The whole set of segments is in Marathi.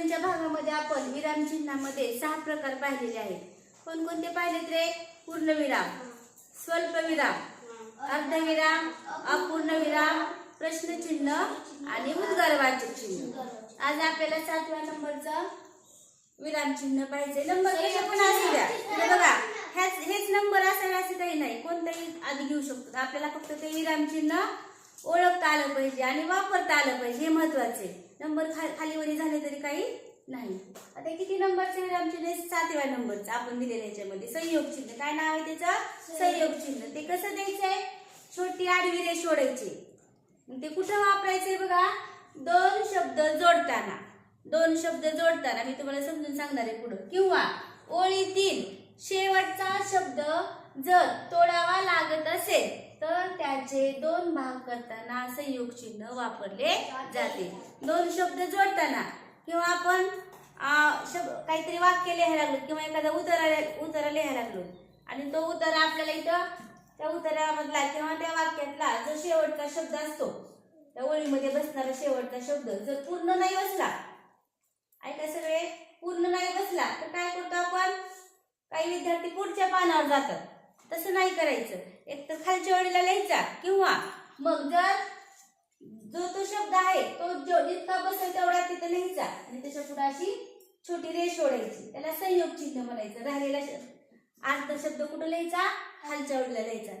अगोदरच्या भागामध्ये आपण विराम चिन्हामध्ये सहा प्रकार पाहिलेले आहेत. कोणकोणते पाहिलेत रे पूर्णविराम स्वल्पविराम अर्धविराम अपूर्ण विराम प्रश्नचिन्ह आणि उद्गारवाचक चिन्ह. आज आपल्याला सातव्या नंबरचा विराम चिन्ह पाहिजे. नंबर कसे पण असू द्या. बघा ह्याच हेच नंबर असावे असे काही नाही. कोणताही आधी घेऊ शकतो. आपल्याला फक्त ते विराम चिन्ह ओळखता आलं पाहिजे आणि वापरता आलं पाहिजे. हे महत्त्वाचे नंबर खा- खाली वरी झाले तरी काही नाही. आता किती नंबरचे विराम चिन्ह सातव्या नंबरचा आपण दिलेल्या याच्यामध्ये. संयोग चिन्ह. काय नाव आहे त्याचं? संयोग चिन्ह. ते कसं द्यायचंय? छोटी आडवी रेष ओढायची. ते कुठं वापरायचंय बघा? दोन शब्द जोडताना. दोन शब्द जोडताना. मी तुम्हाला समजून सांगणार आहे पुढं. किंवा ओळीतील शेवटचा शब्द जर तोडावा लागत असेल तर त्याचे दोन भाग करताना संयोग चिन्ह वापरले जाते. दोन शब्द जोडताना किंवा आपण शब्द काहीतरी वाक्य लिहायला लागलो किंवा एखादा उतारा उतारा लिहायला लागलो आणि तो उतारा आपल्याला इथं त्या उतारामधला किंवा त्या वाक्यातला जो शेवटचा शब्द असतो त्या ओळीमध्ये बसणारा शेवटचा शब्द जर पूर्ण नाही बसला ऐका सगळे पूर्ण नाही बसला तर काय करतो आपण? काही विद्यार्थी पुढच्या पानावर जातात. तसं नाही करायचं. एक तर खालच्या ओळीला लिहायचा किंवा मग जर जो तो शब्द आहे तो जो जितका बसेल तेवढा तिथं लिहायचा. आणि त्याच्या पुढे अशी छोटी रेष ओढायची. त्याला संयोग चिन्ह म्हणायचं. राहिलेला शब्द अर्ध शब्द कुठं लिहायचा? खालच्या ओळीला लिहायचा.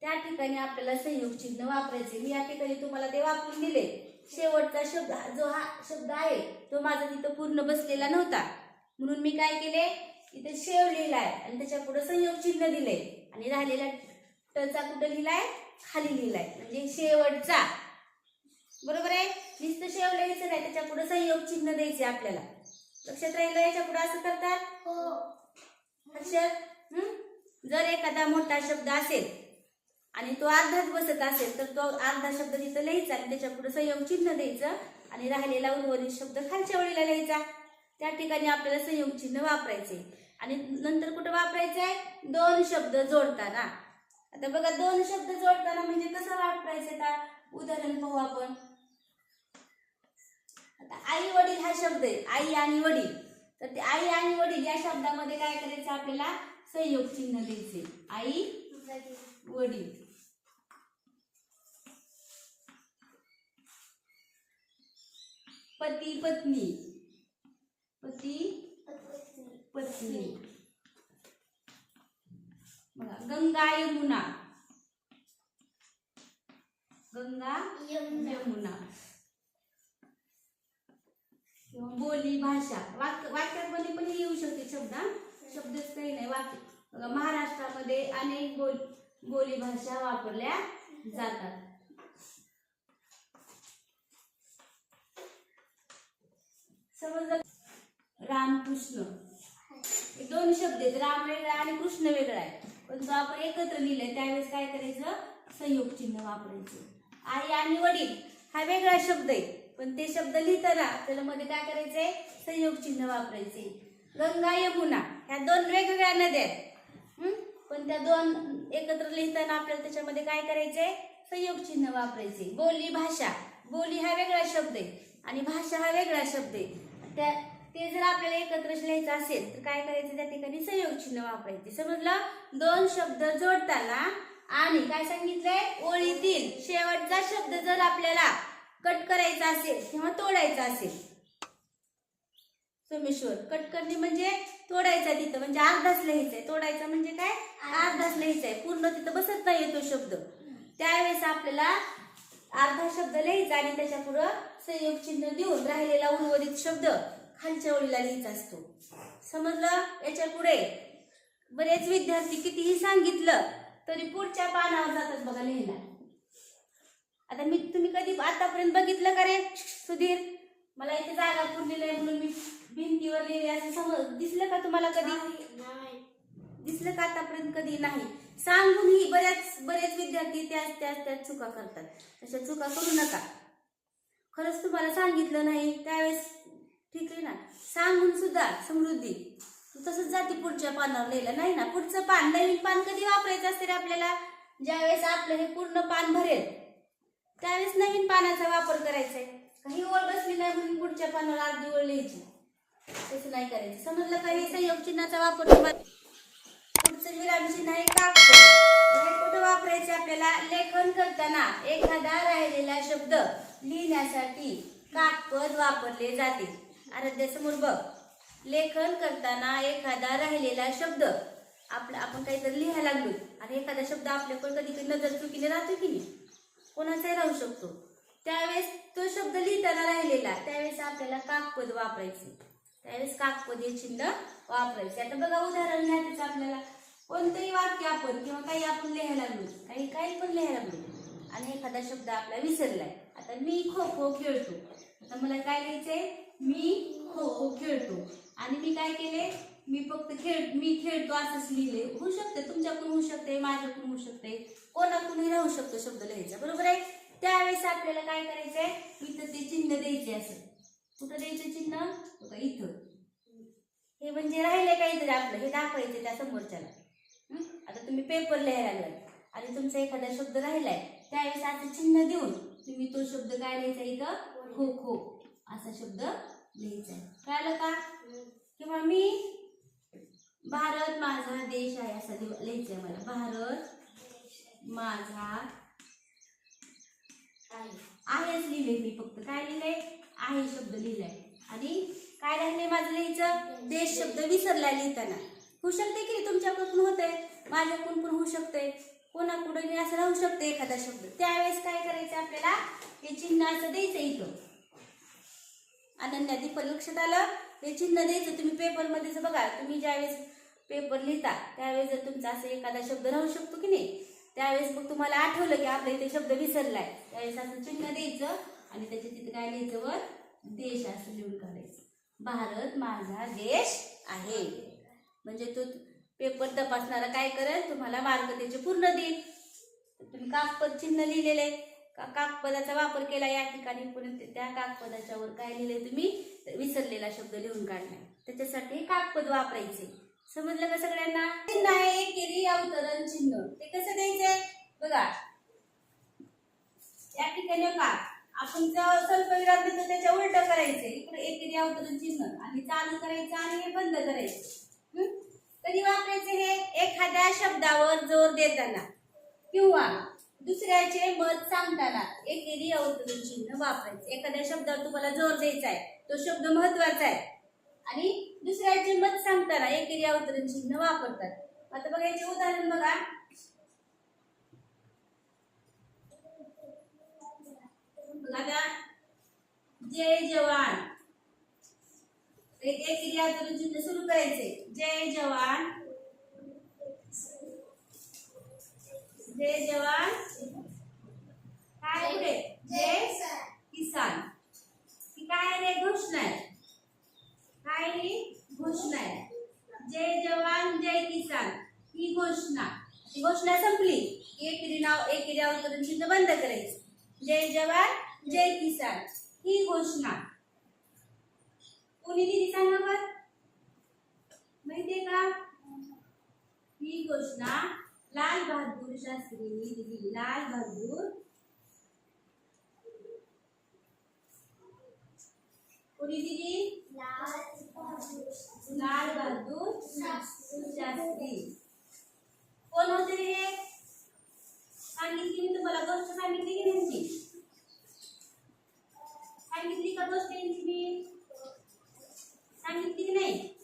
त्या ठिकाणी आपल्याला संयोग चिन्ह वापरायचे. मी या ठिकाणी तुम्हाला ते वापरून दिले. शेवटचा शब्द जो हा शब्द आहे तो माझा तिथं पूर्ण बसलेला नव्हता. म्हणून मी काय केले? इथे शेव लिहिलाय. आणि त्याच्या पुढे संयोग चिन्ह दिले. आणि राहिलेला टचा कुठं लिहिलाय? खाली लिहिलाय. म्हणजे शेवटचा. बरोबर आहे? नुसतं शेव लिहायचं नाही त्याच्या पुढे संयोग चिन्ह द्यायचे आपल्याला. लक्षात राहिलं? याच्यापुढे असं करतात? हं? जर एखादा मोठा शब्द असेल आणि तो अर्धाच बसत असेल तर तो अर्धा शब्द तिथं लिहायचा आणि त्याच्या पुढे संयोग चिन्ह द्यायचं आणि राहिलेला उर्वरित शब्द खालच्या वळीला लिहायचा. त्या ठिकाणी आपल्याला संयोग चिन्ह वापरायचे. आणि नंतर कुठं वापरायचं आहे दोन शब्द जोडताना. आता बघा दोन शब्द जोडताना म्हणजे कसं वापरायचं आता? उदाहरण पाहू आपण. आता आई वडील हा शब्द आहे आई आणि वडील. तर ते आई आणि वडील या शब्दामध्ये काय करायचं? आपल्याला संयोग चिन्ह द्यायचे. आई वडील. पती पत्नी. पती पत्नी. गंगा यमुना. गंगा यमुना. किंवा बोली भाषा. वाक्य वाक्यामध्ये पण येऊ शकते शब्द. शब्दच काही नाही. वाक्य महाराष्ट्रामध्ये अनेक बोल बोली भाषा वापरल्या जातात. समजलं रामकृष्ण. हे दोन शब्द आहेत. राम वेगळा आणि कृष्ण वेगळा आहे. पण जो आपण एकत्र लिहिलंय त्यावेळेस काय करायचं? संयोग चिन्ह वापरायचं. आई आणि वडील हा वेगळा शब्द आहे. पण ते शब्द लिहिताना त्याला मध्ये काय करायचंय? संयोग चिन्ह वापरायचे गंगा यमुना ह्या दोन वेगवेगळ्या नद्या आहेत. पण त्या दोन एकत्र लिहिताना आपल्याला त्याच्यामध्ये काय करायचंय? संयोग चिन्ह वापरायचे बोली भाषा. बोली हा वेगळा शब्द आहे. आणि भाषा हा वेगळा शब्द आहे. त्या ते जर आपल्याला एकत्र लिहायचं असेल तर काय करायचं? त्या ठिकाणी संयोग चिन्ह वापरायचे. समजलं? दोन शब्द जोडताना आणि काय सांगितलंय? ओळीतील शेवटचा शब्द जर आपल्याला कट करायचा असेल किंवा तोडायचा असेल सोमेश्वर कट करणे म्हणजे तोडायचा तिथं म्हणजे अर्धाच लिहायचंय. तोडायचा म्हणजे काय? अर्धाच लिहायचंय. पूर्ण तिथं बसत नाही येतो शब्द. त्यावेळेस आपल्याला अर्धा शब्द लिहायचा आणि त्याच्या पुढं संयोग चिन्ह देऊन राहिलेला उर्वरित शब्द खालच्या ओळीला लिहायचा असतो. समजलं? याच्यापुढे. बरेच विद्यार्थी कितीही सांगितलं तरी पुढच्या पानावर जातात बघा लिहायला आता मी तुम्ही कधी आतापर्यंत बघितलं का रे? सुधीर मला इथे जागा पुरलेली आहे म्हणून मी भिंतीवर लिहिले असं समज दिसलं का तुम्हाला कधी? दिसलं का आतापर्यंत कधी? नाही. सांगूनही बऱ्याच बरेच विद्यार्थी त्याच त्याच त्याच चुका करतात. तशा चुका करू नका. खरंच तुम्हाला सांगितलं नाही त्यावेळेस ठीक आहे ना? सांगून सुद्धा समृद्धी. तसंच जाते पुढच्या पानावर लिहिलं. नाही ना? पुढचं पान नवीन पान कधी वापरायचं असते रे आपल्याला? ज्यावेळेस आपलं हे पूर्ण पान भरेल त्यावेळेस नवीन पानाचा वापर करायचा आहे काही ओळ बसली नाही म्हणून पुढच्या पानावर अर्धी ओळ लिहायची. तसं नाही करायचं. समजलं का? हे संयोग चिन्हाचा वापर पुढचं विराम चिन्ह आहे काकपद कुठं वापरायचे आपल्याला? लेखन करताना एखादा राहिलेला शब्द लिहिण्यासाठी कागपद वापरले जाते. आराध्यासमोर बघ. लेखन करताना एखादा राहिलेला शब्द आपला आपण काहीतरी लिहायला लागलो आणि एखादा शब्द आपल्याकडे कधी कधी नजर चुकीने राहतो की नाही कोणाचाही राहू शकतो. त्यावेळेस तो शब्द लिहिताना राहिलेला त्यावेळेस आपल्याला काकपद वापरायचे. त्यावेळेस काकपद हे चिन्ह वापरायचे. आता बघा उदाहरण घ्या त्याचं आपल्याला. कोणतंही वाक्य आपण किंवा काही आपण लिहायला लागलो काही काही पण लिहायला लागलो आणि एखादा शब्द आपला विसरलाय. आता मी खो खो खेळतो. आता मला काय लिहायचंय? मी खो खो खेळतो. आणि मी काय केले? मी फक्त खेळ मी खेळतो असंच लिहिले. होऊ शकते तुमच्याकडून होऊ शकते माझ्याकडून होऊ शकते. कोणाकडूनही राहू शकतो शब्द लिहायचा बरोबर आहे? त्यावेळेस आपल्याला काय करायचंय? इथं ते चिन्ह द्यायचे असं. कुठं द्यायचं चिन्ह? बघा इथं. हे म्हणजे राहिले काहीतरी आपलं. हे दाखवायचं त्या समोरच्याला. आता तुम्ही पेपर लिहायला लागलात. आणि तुमचा एखादा शब्द राहिलाय त्यावेळेस असं चिन्ह देऊन तुम्ही तो शब्द काय लिहायचा इथं? खो खो असा शब्द लिहायचा आहे. कळालं का? किंवा मी भारत माझा देश आहे असा लिह- लिहायचं आहे मला. भारत माझा आहेच लिहिले मी फक्त. काय लिहिलंय आहे शब्द लिहिलाय. आणि काय राहिले माझं लिहायचं? देश शब्द विसरला लिहिताना. होऊ शकते की तुमच्याकडून होत आहे माझ्याकडून पण होऊ शकते कोणाकडून असं राहू शकते एखादा शब्द. त्यावेळेस काय करायचं आपल्याला? हे चिन्ह असं द्यायचं इथं. अनन्या दीपक लक्षात आलं हे चिन्ह द्यायचं तुम्ही जर बघा तुम्ही ज्यावेळेस पेपर लिहिता त्यावेळेस जर तुमचा असं एखादा शब्द राहू शकतो की नाही त्यावेळेस मग तुम्हाला आठवलं की आपल्या इथे शब्द विसरलाय. त्यावेळेस असं चिन्ह द्यायचं आणि त्याच्या तिथे काय लिहायचं वर? देश असं लिहून काढायचं. भारत माझा देश आहे. म्हणजे तो पेपर तपासणारा काय करेल? तुम्हाला मार्क त्याचे पूर्ण देईल. तुम्ही कागपद चिन्ह लिहिलेले का कागपदाचा वापर केला या ठिकाणी पुढे त्या कागपदाच्यावर काय लिहिले तुम्ही? विसरलेला शब्द लिहून काढलाय. त्याच्यासाठी कागपद वापरायचे. समजलं का सगळ्यांना? चिन्ह आहे एकेरी अवतरण चिन्ह. ते कसं द्यायचंय? बघा. या ठिकाणी का आपण जो स्वल्पविराम देतो त्याच्या उलट करायचे. इकडे एकेरी अवतरण चिन्ह. आणि चालू करायचं आणि हे बंद करायचं. कधी वापरायचे हे? एखाद्या शब्दावर जोर देताना. किंवा दुसऱ्याचे मत सांगताना एकेरी अवतरण चिन्ह वापरायचं. एखाद्या शब्दावर तुम्हाला जोर द्यायचा आहे. तो शब्द महत्त्वाचा आहे. आणि दुसऱ्याचे मत सांगताना एकेरी अवतरण चिन्ह वापरतात. आता बघा याचे उदाहरण बघा. बघा आता. जय जवान. एक एकेरी अवतरण चिन्ह सुरू करायचे जय जवान. जय जवान काय पुढे जय किसान. ही काय रे? घोषणा आहे काय ही घोषणा आहे जय जवान जय किसान ही घोषणा ही घोषणा संपली. एकेरी नाव एकेरी अवतरण चिन्ह बंद करायचं. जय जवान जय किसान ही घोषणा कोणी दिली सांगा बर? माहितीये का? ही घोषणा लाल बहादूर शास्त्रींनी दिली लाल बहादूर. कोणी दिली? लाल बहादूर शास्त्री. कोण होते रे? सांगितली मी तुम्हाला गोष्ट सांगितली की त्यांची सांगितली का गोष्ट त्यांची मी? सांगितली की नाही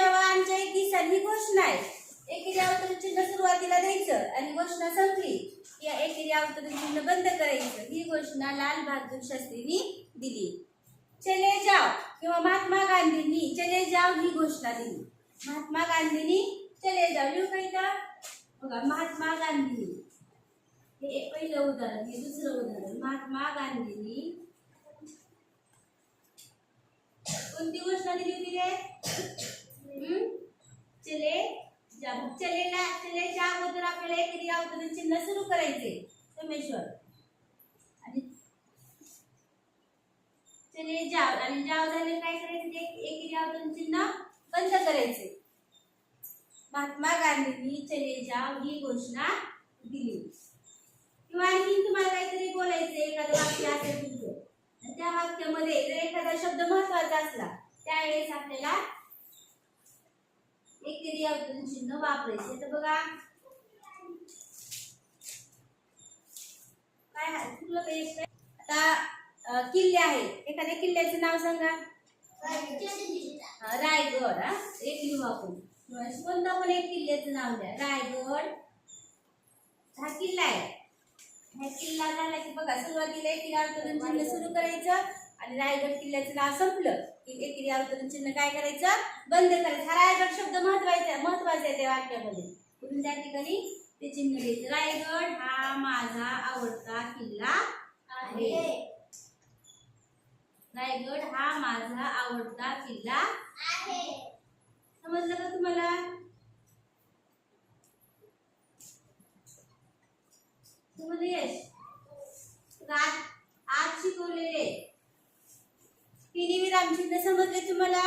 बघा आमच्या एक जय ही घोषणा आहे एकेरी अवतरण चिन्ह सुरुवातीला द्यायचं आणि घोषणा संपली. या एकेरी अवतरण चिन्ह बंद करायचं. ही घोषणा लाल बहादूर शास्त्रींनी दिली. चले जाव किंवा महात्मा गांधींनी चले जाव ही घोषणा दिली. महात्मा गांधींनी चले जाव लिहू का बघा महात्मा गांधींनी हे पहिलं उदाहरण हे दुसरं उदाहरण. महात्मा गांधींनी कोणती घोषणा दिली होती रे? चले जा चलेला चलेच्या अगोदर आपल्याला एक अवतरण चिन्ह सुरू करायचे सोमेश्वर. आणि चले जाव आणि जाव झाले काय करायचे ते एक अवतरण चिन्ह बंद करायचे महात्मा गांधींनी चले जाव ही घोषणा दिली. किंवा आणखी तुम्हाला काहीतरी बोलायचं एखादं वाक्य असेल तुमचं. त्या वाक्यामध्ये जर एखादा शब्द महत्त्वाचा असला त्यावेळेस आपल्याला एक क्रियावचन चिन्ह वापरायचे तर बघा. काय कुठलं पेज आता किल्ले आहेत एखाद्या किल्ल्याचं नाव सांगा. रायगड हा. एक लिहू आपण. पण एक किल्ल्याचं नाव द्या. रायगड. हा किल्ला आहे. हा किल्ला झाला की बघा सुरुवातीला एक क्रियावतरण चिन्ह सुरू करायचं. आणि रायगड किल्ल्याचं नाव संपलं. की एकेरी अवतरण चिन्ह काय करायचं? बंद करायचं. हा रायगड शब्द महत्त्वाचा महत्त्वाचा आहे त्या वाक्यामध्ये. म्हणून त्या ठिकाणी ते चिन्ह घेत रायगड हा माझा आवडता किल्ला आहे. रायगड हा माझा आवडता किल्ला आहे. समजलं का तुम्हाला? तुम्हाला यश? आज आज शिकवलेले. तिन्ही विरामचिन्ह समजले तुम्हाला?